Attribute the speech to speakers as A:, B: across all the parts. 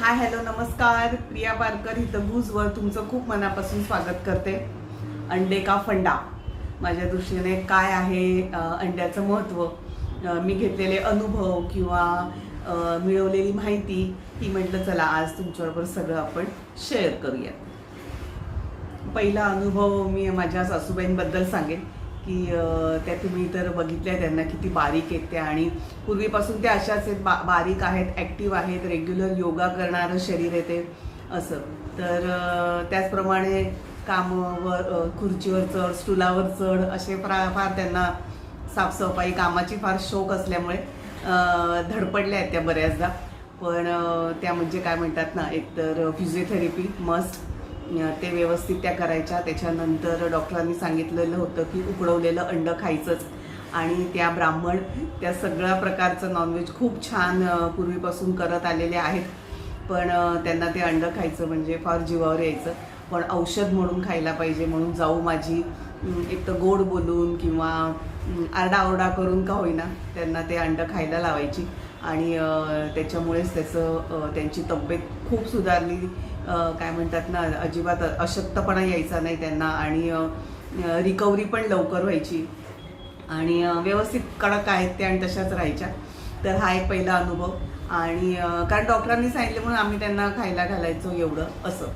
A: Hi hello नमस्कार. प्रिया पारकर इथं भूजवर तुमचं खूप मनापासून स्वागत करते. अंडे का फंडा? माझ्या दृष्टीने काय आहे अंड्याचं महत्त्व मी घेतलेले अनुभव किंवा मिळवलेली माहिती ही म्हटलं चला आज तुमच्याबरोबर सगळं आपण शेअर करूया पहिला अनुभव मी माझ्या सासूबाईंबद्दल सांगेन. की त्या तुम्ही तर बघितल्या त्यांना किती बारीक आहेत त्या आणि पूर्वीपासून त्या अशाच आहेत बा बारीक आहेत ॲक्टिव्ह आहेत रेग्युलर योगा करणारं शरीर आहे ते असं. तर त्याचप्रमाणे कामावर खुर्चीवर चढ स्टुलावर चढ असे प्रा फार त्यांना साफसफाई कामाची फार शौक असल्यामुळे धडपडल्या आहेत त्या बऱ्याचदा. पण त्या म्हणजे काय म्हणतात ना एकतर फिजिओथेरपी मस्ट ते व्यवस्थित त्या करायच्या. त्याच्यानंतर डॉक्टरांनी सांगितलेलं होतं की उकडवलेलं अंड खायचंच. आणि त्या ब्राह्मण त्या सगळ्या प्रकारचं नॉनव्हेज खूप छान पूर्वीपासून करत आलेले आहेत. पण त्यांना ते अंड खायचं म्हणजे फार जीवावर यायचं. पण औषध म्हणून खायला पाहिजे म्हणून जाऊ माझी. एक तर गोड बोलून किंवा आरडाओरडा करून का होईना त्यांना ते अंड खायला लावायची. आणि त्याच्यामुळेच त्याचं त्यांची तब्येत खूप सुधारली. काय म्हणतात ना अजिबात अशक्तपणा यायचा नाही त्यांना आणि रिकव्हरी पण लवकर व्हायची. आणि व्यवस्थित कडक आहेत त्या आणि तशाच राहायच्या. तर हा एक पहिला अनुभव. आणि कारण डॉक्टरांनी सांगितले म्हणून आम्ही त्यांना खायला घालायचो एवढं असं.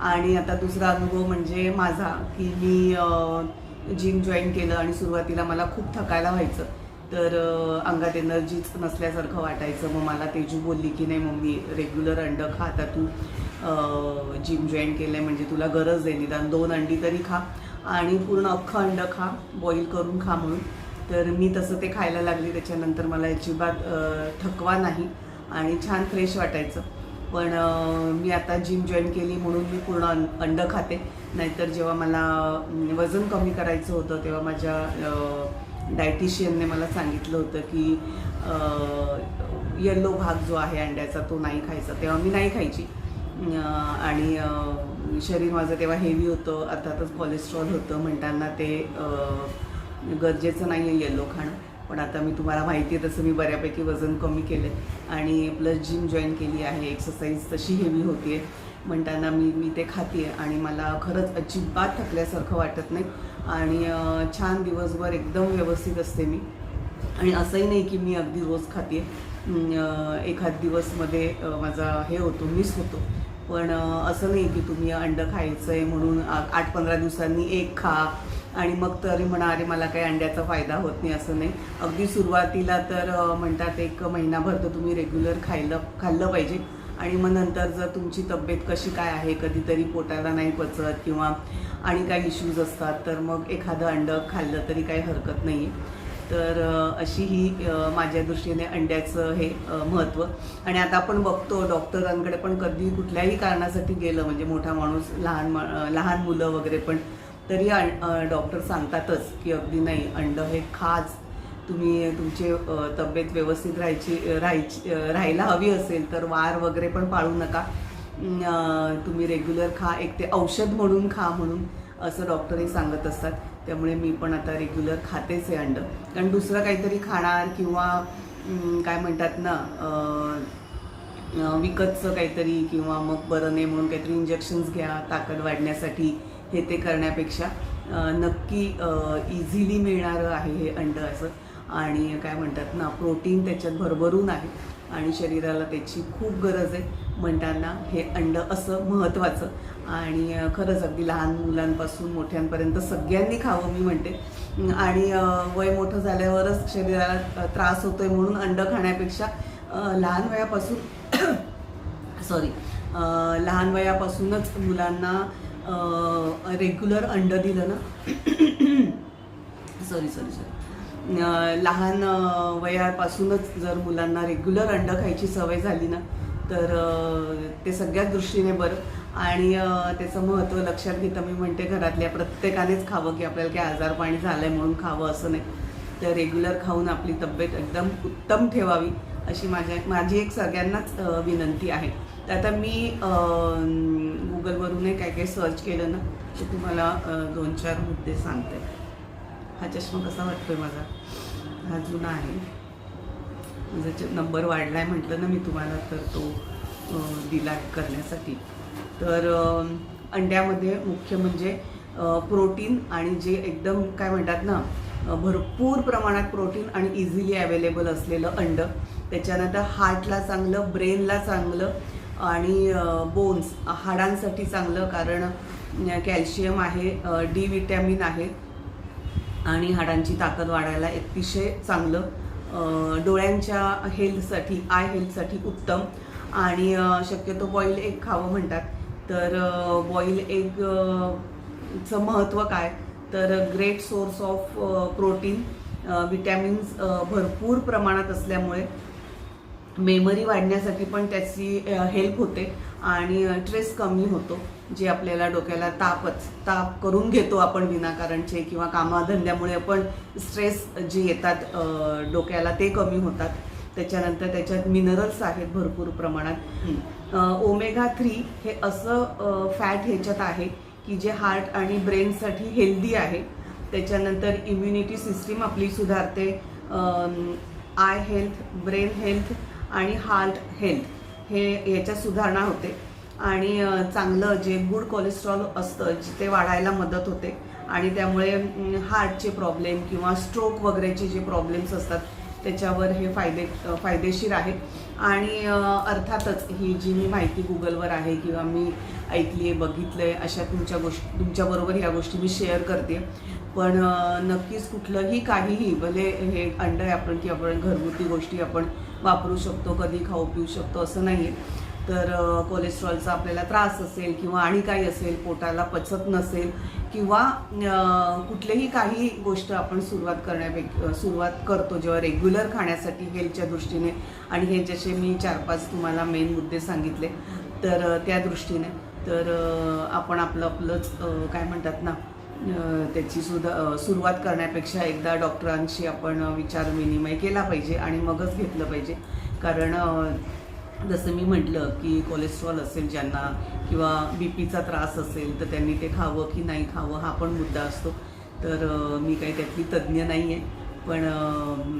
A: आणि आता दुसरा अनुभव म्हणजे माझा की मी जिम जॉईन केलं आणि सुरुवातीला मला खूप थकायला व्हायचं. तर अंगात एनर्जीच नसल्यासारखं वाटायचं. मग मला तेजू बोलली की नाही मम्मी रेग्युलर अंड खा आता तू. जिम जॉईन केलं आहे म्हणजे तुला गरज आहे. निदान दोन अंडी तरी खा आणि पूर्ण अख्खं अंड खा बॉईल करून खा म्हणून. तर मी तसं ते खायला लागली. त्याच्यानंतर मला अजिबात थकवा नाही आणि छान फ्रेश वाटायचं. पण मी आता जिम जॉईन केली म्हणून मी पूर्ण अं अंड खाते. नाहीतर जेव्हा मला वजन कमी करायचं होतं तेव्हा माझ्या डायटिशियनने मला सांगितलं होतं की येल्लो भाग जो आहे अंड्याचा तो नाही खायचा. तेव्हा मी नाही खायची. आणि शरीर माझं तेव्हा हेवी होतं अर्थातच कोलेस्ट्रॉल होतं म्हणताना ते गरजेचं नाही आहे येल्लो खाणं. पण आता मी तुम्हाला माहिती आहे तसं मी बऱ्यापैकी वजन कमी केलं आणि प्लस जिम जॉईन केली आहे एक्सरसाइज तशी हेवी होती आहे म्हणताना मी मी ते खाते आणि मला खरंच अजिबात थकल्यासारखं वाटत नाही. आणि छान दिवसभर एकदम व्यवस्थित असते मी. आणि असंही नाही की मी अगदी रोज खाते एखाद दिवसमध्ये माझा हे होतो मिस होतो. पण असं नाही की तुम्ही अंड खायचं आहे म्हणून आठ पंधरा दिवसांनी एक खा. आणि मग तरी म्हणा अरे मला काही अंड्याचा फायदा होत नाही असं नाही. अगदी सुरुवातीला तर म्हणतात एक महिनाभर तर तुम्ही रेग्युलर खायला खाल्लं पाहिजे. आणि मग नंतर जर तुमची तब्येत कशी काय आहे कधीतरी पोटाला नाही पचत किंवा आणि काही इश्यूज असतात तर मग एखादं अंडं खाल्लं तरी काही हरकत नाही आहे तर अशी ही माझ्या दृष्टीने अंड्याचं हे महत्त्व. आणि आता आपण बघतो डॉक्टरांकडे पण कधी कुठल्याही कारणासाठी गेलं म्हणजे मोठा माणूस लहान मा- लहान मुलं वगैरे पण तरी डॉक्टर सांगतातच की अगदी नाही अंड हे खाच तुम्ही तुमची तब्येत व्यवस्थित राहायची राहायची राहायला हवी असेल तर वार वगैरे पण पाळू नका. तुम्ही रेग्युलर खा एक ते औषध म्हणून खा म्हणून. असं डॉक्टरही सांगत असतात. त्यामुळे मी पण आता रेग्युलर खातेच आहे अंड. कारण दुसरं काहीतरी खाणार किंवा काय म्हणतात ना विकतचं काहीतरी किंवा मग बरं नाही म्हणून काहीतरी इंजेक्शन्स घ्या ताकद वाढण्यासाठी हे ते करण्यापेक्षा नक्की इझिली मिळणारं आहे हे अंड असं. आणि काय म्हणतात ना प्रोटीन त्याच्यात भरभरून आहे. आणि शरीराला त्याची खूप गरज आहे. म्हणताना हे अंड असं महत्त्वाचं आणि खरंच अगदी लहान मुलांपासून मोठ्यांपर्यंत सगळ्यांनी खावं मी म्हणते. आणि वय मोठं झाल्यावरच शरीराला त्रास होतो आहे म्हणून अंड खाण्यापेक्षा लहान वयापासून सॉरी लहान वयापासूनच मुलांना रेग्युलर अंड दिलं ना. सॉरी सॉरी सॉरी लहान वयापासूनच जर मुलांना रेग्युलर अंड खायची सवय झाली ना तर ते सगळ्याच दृष्टीने बरं. आणि त्याचं महत्त्व लक्षात घेता मी म्हणते घरातल्या प्रत्येकानेच खावं की आपल्याला काही आजारपाणी झालं आहे म्हणून खावं असं नाही. तर रेग्युलर खाऊन आपली तब्येत एकदम उत्तम ठेवावी अशी माझ्या माझी एक सगळ्यांनाच विनंती आहे. तर आता मी गुगलवरूनही काय काय सर्च केलं ना ते तुम्हाला दोन चार मुद्दे सांगते. हा चष्मा कसा वाटतो आहे माझा? हा जुना आहे. म्हणजे जर नंबर नंबर वाढलाय म्हटलं ना मी तुम्हाला तर तो दिला करण्यासाठी. तर अंड्यामध्ये मुख्य म्हणजे प्रोटीन आणि जे एकदम काय म्हणतात ना भरपूर प्रमाणात प्रोटीन आणि इझिली अवेलेबल असलेलं अंड. त्याच्यानंतर हार्टला चांगलं ब्रेनला चांगलं आणि बोन्स हाडांसाठी चांगलं कारण कॅल्शियम आहे डी विटॅमिन आहे आणि हाडांची ताकद वाढायला अतिशय चांगलं. डोळ्यांच्या हेल्थसाठी आय हेल्थसाठी उत्तम. आणि शक्यतो बॉईल एग खावं म्हणतात. तर बॉईल एगचं महत्त्व काय? तर great source of protein vitamins भरपूर प्रमाणात असल्यामुळे मेमरी वाढण्यासाठी पण त्याची हेल्प होते. आणि स्ट्रेस कमी होतो. जे आपल्याला डोक्याला तापच ताप करून घेतो आपण विनाकारणचे किंवा कामाधंद्यामुळे आपण स्ट्रेस जे येतात डोक्याला ते कमी होतात. त्याच्यानंतर त्याच्यात मिनरल्स आहेत भरपूर प्रमाणात. ओमेगा थ्री हे असं फॅट ह्याच्यात आहे की जे हार्ट आणि ब्रेनसाठी हेल्दी आहे. त्याच्यानंतर इम्युनिटी सिस्टीम आपली सुधारते. आय हेल्थ ब्रेन हेल्थ आणि हार्ट हेल्थ हे याच्यात सुधारणा होते. आणि चांगलं जे गुड कोलेस्ट्रॉल असतं जिथे ते वाढायला मदत होते आणि त्यामुळे हार्टचे प्रॉब्लेम किंवा स्ट्रोक वगैरेचे जे प्रॉब्लेम्स असतात त्याच्यावर हे फायदे फायदेशीर आहे. आणि अर्थातच ही जी मी माहिती गुगलवर आहे किंवा मी ऐकली आहे बघितलं आहे अशा तुमच्या गोष्टी तुमच्याबरोबर ह्या गोष्टी मी शेअर करते. पण नक्कीच कुठलंही काहीही भले हे अंड आहे आपण की आपण घरगुती गोष्टी आपण वापरू शकतो कधी खाऊ पिऊ शकतो असं नाही आहे तर कोलेस्ट्रॉलचा आपल्याला त्रास असेल किंवा आणि काही असेल पोटाला पचत नसेल किंवा कुठलेही काही गोष्ट आपण सुरुवात करण्यापैकी सुरुवात करतो जेव्हा रेग्युलर खाण्यासाठी हेल्थच्या दृष्टीने आणि हे जसे मी चार पाच तुम्हाला मेन मुद्दे सांगितले तर त्या दृष्टीने. तर आपण आपलं आपलंच काय म्हणतात ना त्याची सुद्धा सुरुवात करण्यापेक्षा एकदा डॉक्टरांशी आपण विचार विनिमय केला पाहिजे आणि मगच घेतलं पाहिजे. कारण जसं मी म्हटलं की कोलेस्ट्रॉल असेल ज्यांना किंवा बी पीचा त्रास असेल तर त्यांनी ते खावं की नाही खावं हा पण मुद्दा असतो. तर मी काही त्यातली तज्ज्ञ नाही आहे पण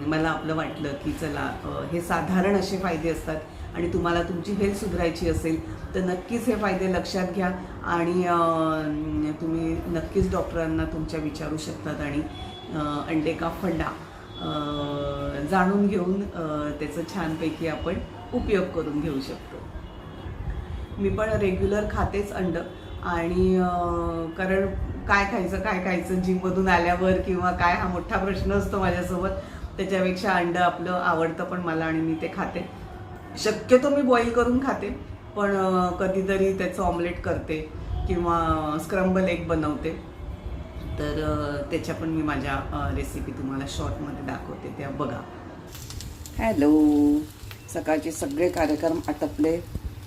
A: मला आपलं वाटलं की चला हे साधारण असे फायदे असतात आणि तुम्हाला तुमची हेल्थ सुधारायची असेल तर नक्कीच हे फायदे लक्षात घ्या आणि तुम्ही नक्कीच डॉक्टरांना तुमच्या विचारू शकतात आणि अंडे का फंडा जाणून घेऊन त्याचं छानपैकी आपण उपयोग करून घेऊ शकतो. मी पण रेग्युलर खातेच अंड. आणि कारण काय खायचं काय खायचं जिममधून आल्यावर किंवा काय हा मोठा प्रश्न असतो माझ्यासोबत. त्याच्यापेक्षा अंड आपलं आवडतं पण मला आणि मी ते खाते. शक्यतो मी बॉईल करून खाते पण कधीतरी त्याचं ऑमलेट करते किंवा स्क्रम्बल एग बनवते. तर त्याच्या पण मी माझ्या रेसिपी तुम्हाला शॉर्टमध्ये दाखवते. त्या बघा. हॅलो सकाळचे सगळे कार्यक्रम आटपले.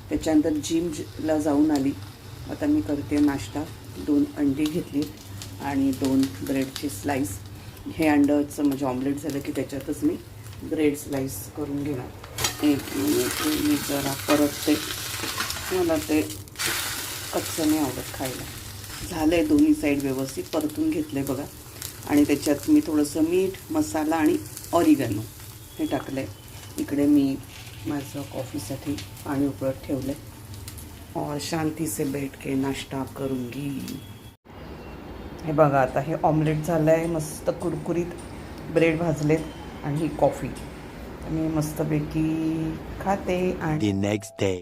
A: त्याच्यानंतर जिमला जाऊन आली. आता मी करते नाश्ता. दोन अंडी घेतली आणि दोन ब्रेडचे स्लाईस हे अंडचं म्हणजे ऑमलेट झालं की त्याच्यातच मी ब्रेड स्लाईस करून घेणार. एक मिनिट मी जरा परत ते मला ते कच्चं नाही आवडत खायला. झालं आहे दोन्ही साईड व्यवस्थित परतून घेतलं आहे बघा. आणि त्याच्यात मी थोडंसं मीठ मसाला आणि ऑरिगॅनो हे टाकलं आहे इकडे मी माझं कॉफीसाठी पाणी उकळत ठेवलं आहे और शांती से बैठ के नाश्ता करूंगी. हे बघा आता हे ऑमलेट झालं आहे मस्त कुरकुरीत ब्रेड भाजलेत आणि ही कॉफी. मी मस्तपैकी खाते आणि
B: next day.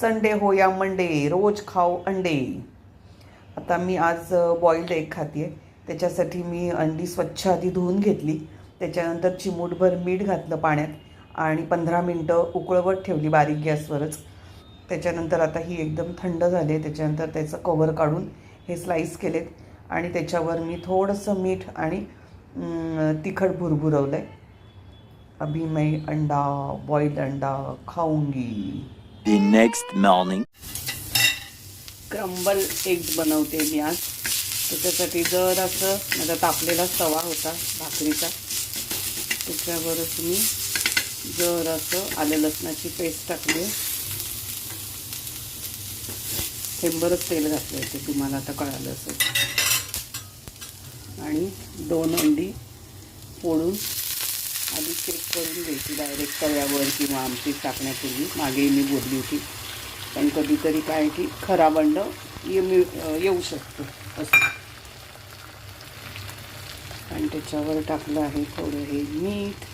A: संडे हो या मंडे रोज खाऊ अंडे. आता मी आज बॉईल्ड एग खाते त्याच्यासाठी मी अंडी स्वच्छ आधी धुवून घेतली. त्याच्यानंतर चिमूटभर मीठ घातलं पाण्यात. आणि पंधरा मिनटं उकळवत ठेवली बारीक गॅसवरच. त्याच्यानंतर आता ही एकदम थंड झाली आहे त्याच्यानंतर त्याचं कवर काढून हे स्लाईस केलेत. आणि त्याच्यावर मी थोडंसं मीठ आणि तिखट भुरभुरवलं आहे अभी मैं अंडा बॉईल्ड अंडा खाऊंगी
B: The next morning.
A: Crumble eggs बनवते मी आज. त्याच्यासाठी जर असं माझा तापलेला तवा होता भाकरीचा. त्याच्यावरच मी जर असं आलं लसणाची पेस्ट टाकली. थेंबरच तेल घातलं आहे ते तुम्हाला आता कळालं असेल. आणि दोन अंडी फोडून आधी चेक करून घ्यायची डायरेक्ट तव्यावर किंवा आमची टाकण्यापूर्वी. मागे मी बोलली होती. पण कधीतरी काय की खराब अंड येऊ शकतं असं. आणि त्याच्यावर टाकलं आहे थोडं हे मीठ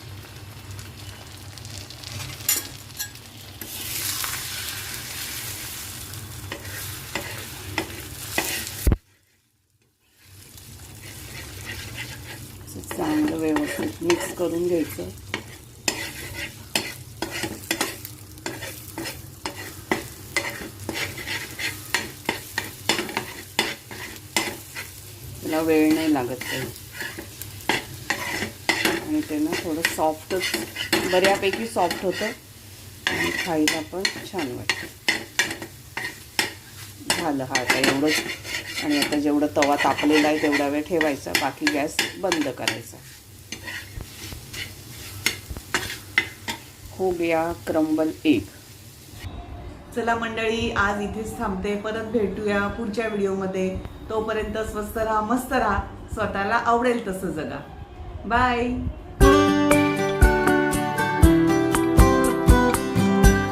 A: असं चांगलं व्यवस्थित मिक्स करून घ्यायचं. त्याला वेळ नाही लागत काही. आणि ते ना थोडं सॉफ्टच बऱ्यापैकी सॉफ्ट होतं. आणि खायला पण छान वाटतं झालं हा आता एवढंच. आणि आता जेवढं तवा तापलेला आहे तेवढा वेळ ठेवायचा. बाकी गॅस बंद करायचा. हो गया क्रम्बल एक. चला मंडळी आज इथेच थांबते. परत भेटूया पुढच्या व्हिडिओमध्ये. तोपर्यंत स्वस्त राहा मस्त राहा. स्वतःला आवडेल तसं जगा. बाय